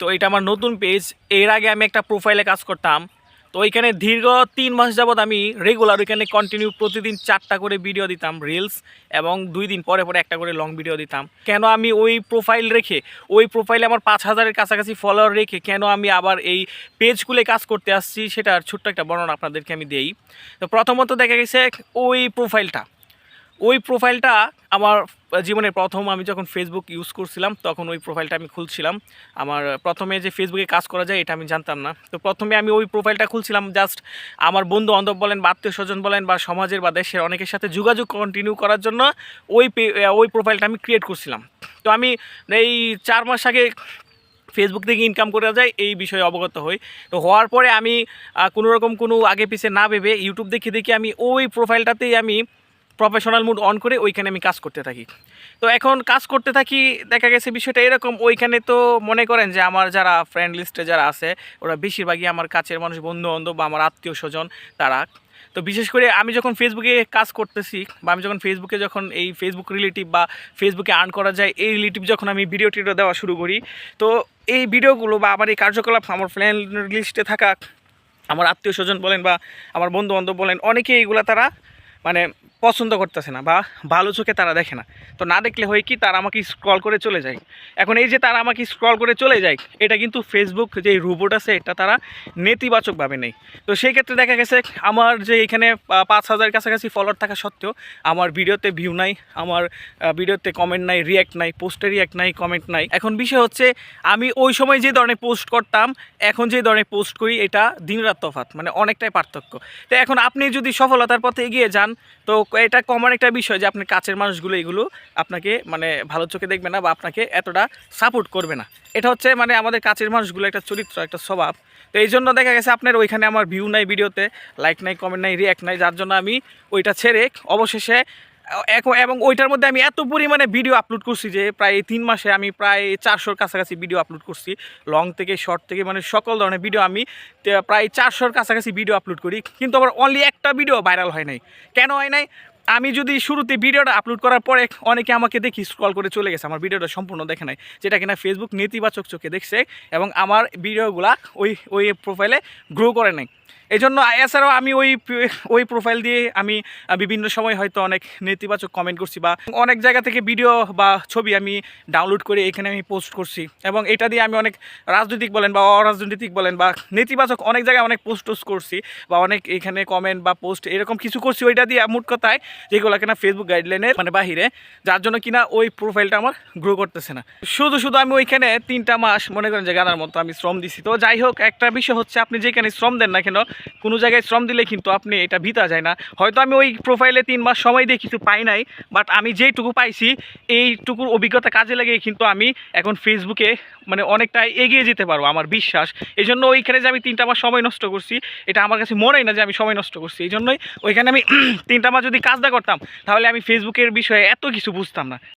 তো এটা আমার নতুন পেজ এর আগে আমি একটা প্রোফাইলে কাজ করতাম। তো ওইখানে দীর্ঘ তিন মাস যাবৎ আমি রেগুলার ওইখানে কন্টিনিউ প্রতিদিন চারটা করে ভিডিও দিতাম রিলস এবং দুই দিন পরে পরে একটা করে লং ভিডিও দিতাম। কেন আমি ওই প্রোফাইল রেখে, ওই প্রোফাইলে আমার পাঁচ হাজারের কাছাকাছি ফলোয়ার রেখে কেন আমি আবার এই পেজ খুলে কাজ করতে আসছি সেটার ছোট্ট একটা বর্ণনা আপনাদেরকে আমি দেই। তো প্রথমত দেখা গেছে ওই প্রোফাইলটা ওই প্রোফাইলটা আমার জীবনের প্রথম আমি যখন ফেসবুক ইউজ করছিলাম তখন ওই প্রোফাইলটা আমি খুলছিলাম। আমার প্রথমে যে ফেসবুকে কাজ করা যায় এটা আমি জানতাম না। তো প্রথমে আমি ওই প্রোফাইলটা খুলছিলাম জাস্ট আমার বন্ধু বান্ধব বলেন বা আত্মীয় স্বজন বলেন বা সমাজের বা দেশের অনেকের সাথে যোগাযোগ কন্টিনিউ করার জন্য ওই ওই প্রোফাইলটা আমি ক্রিয়েট করছিলাম। তো আমি এই চার মাস আগে ফেসবুক থেকে ইনকাম করা যায় এই বিষয়ে অবগত হই। তো হওয়ার পরে আমি আহ, কোনো আগে পিছে না ভেবে ইউটিউব দেখে দেখে আমি ওই প্রোফাইলটাতেই আমি প্রফেশনাল মুড অন করে ওইখানে আমি কাজ করতে থাকি। তো এখন কাজ করতে থাকি, দেখা গেছে বিষয়টা এরকম, ওইখানে তো মনে করেন যে আমার যারা ফ্রেন্ড লিস্টে যারা আছে, ওরা বেশিরভাগই আমার কাছের মানুষ বন্ধু বান্ধব বা আমার আত্মীয় স্বজন, তারা। তো বিশেষ করে আমি যখন ফেসবুকে কাজ করতেছি বা আমি যখন ফেসবুকে যখন এই ফেসবুক রিলেটিভ বা ফেসবুকে আর্ন করা যায়, এই রিলেটিভ যখন আমি ভিডিও টিডিও দেওয়া শুরু করি, তো এই ভিডিওগুলো বা আমার এই কার্যকলাপ, আমার ফ্রেন্ড লিস্টে থাকা, আমার আত্মীয় স্বজন বলেন বা আমার বন্ধু বান্ধব বলেন অনেকে এইগুলা তারা মানে পছন্দ করতেছে না বা ভালো চোখে তারা দেখে না। তো না দেখলে হয় কি, তারা আমাকে স্ক্রল করে চলে যায়। এখন এই যে তারা আমাকে স্ক্রল করে চলে যায়, এটা কিন্তু ফেসবুক যে রোবট আছে, এটা তারা নেতিবাচকভাবে নেই তো সেই ক্ষেত্রে দেখা গেছে, আমার যে এখানে পাঁচ হাজার কাছাকাছি ফলোয়ার থাকা সত্ত্বেও আমার ভিডিওতে ভিউ নাই, আমার ভিডিওতে কমেন্ট নাই রিয়াক্ট নাই পোস্টে রিয়াক্ট নাই কমেন্ট নাই। এখন বিষয় হচ্ছে, আমি ওই সময় যে ধরনের পোস্ট করতাম, এখন যে ধরনের পোস্ট করি, এটা দিনরাত তফাৎ মানে অনেকটাই পার্থক্য। তো এখন আপনি যদি সফলতার পথে এগিয়ে যান, তো এটা কমন একটা বিষয় যে আপনার কাছের মানুষগুলো এগুলো আপনাকে মানে ভালো চোখে দেখবে না বা আপনাকে এতটা সাপোর্ট করবে না। এটা হচ্ছে মানে আমাদের কাছের মানুষগুলো একটা চরিত্র, একটা স্বভাব। তো এই জন্য দেখা গেছে আপনার ওইখানে আমার ভিউ নাই ভিডিওতে লাইক নাই কমেন্ট নাই রিয়াক্ট নাই, যার জন্য আমি ওইটা ছেড়ে অবশেষে এবং ওইটার মধ্যে আমি এত পরিমাণে ভিডিও আপলোড করছি যে প্রায় তিন মাসে আমি প্রায় চারশোর কাছাকাছি ভিডিও আপলোড করছি। লং থেকে শর্ট থেকে মানে সকল ধরনের ভিডিও আমি প্রায় চারশোর কাছাকাছি ভিডিও আপলোড করি। কিন্তু আবার অনলি একটা ভিডিও ভাইরাল হয় নাই। কেন হয় নাই? আমি যদি শুরুতে ভিডিওটা আপলোড করার পরে অনেকে আমাকে দেখি স্ক্রল করে চলে গেছে, আমার ভিডিওটা সম্পূর্ণ দেখে নাই। যেটা কিনা ফেসবুক নেতিবাচক চোখে দেখছে এবং আমার ভিডিওগুলা ওই ওই প্রোফাইলে গ্রো করে নাই। এই জন্য এছাড়াও আমি ওই ওই প্রোফাইল দিয়ে আমি বিভিন্ন সময় হয়তো অনেক নেতিবাচক কমেন্ট করছি বা অনেক জায়গা থেকে ভিডিও বা ছবি আমি ডাউনলোড করে এখানে আমি পোস্ট করছি। এবং এটা দিয়ে আমি অনেক রাজনৈতিক বলেন বা অরাজনৈতিক বলেন বা নেতিবাচক অনেক জায়গায় অনেক পোস্ট টোস্ট করছি বা অনেক এখানে কমেন্ট বা পোস্ট এরকম কিছু করছি। ওইটা দিয়ে মোট কথায় যেগুলো কিনা ফেসবুক গাইডলাইনের মানে বাহিরে, যার জন্য কিনা ওই প্রোফাইলটা আমার গ্রো করতেছে না। শুধু শুধু আমি ওইখানে তিনটা মাস মনে করেন যে গানার মতো আমি শ্রম দিছি। তো যাই হোক, একটা বিষয় হচ্ছে আপনি যেখানে শ্রম দেন না কেন কোনো জায়গায় শ্রম দিলে কিন্তু আপনি এটা ভিতা যায় না। হয়তো আমি ওই প্রোফাইলে তিন মাস সময় দিয়ে কিছু পাই নাই বাট আমি যেইটুকু পাইছি, এইটুকুর অভিজ্ঞতা কাজে লাগিয়ে কিন্তু আমি এখন ফেসবুকে মানে অনেকটা এগিয়ে যেতে পারব আমার বিশ্বাস। এই জন্য ওইখানে যে আমি তিনটা মাস সময় নষ্ট করছি, এটা আমার কাছে মনেই না যে আমি সময় নষ্ট করছি। এই জন্যই ওইখানে আমি তিনটা মাস যদি কাজ না করতাম, তাহলে আমি ফেসবুকের বিষয়ে এত কিছু বুঝতাম না।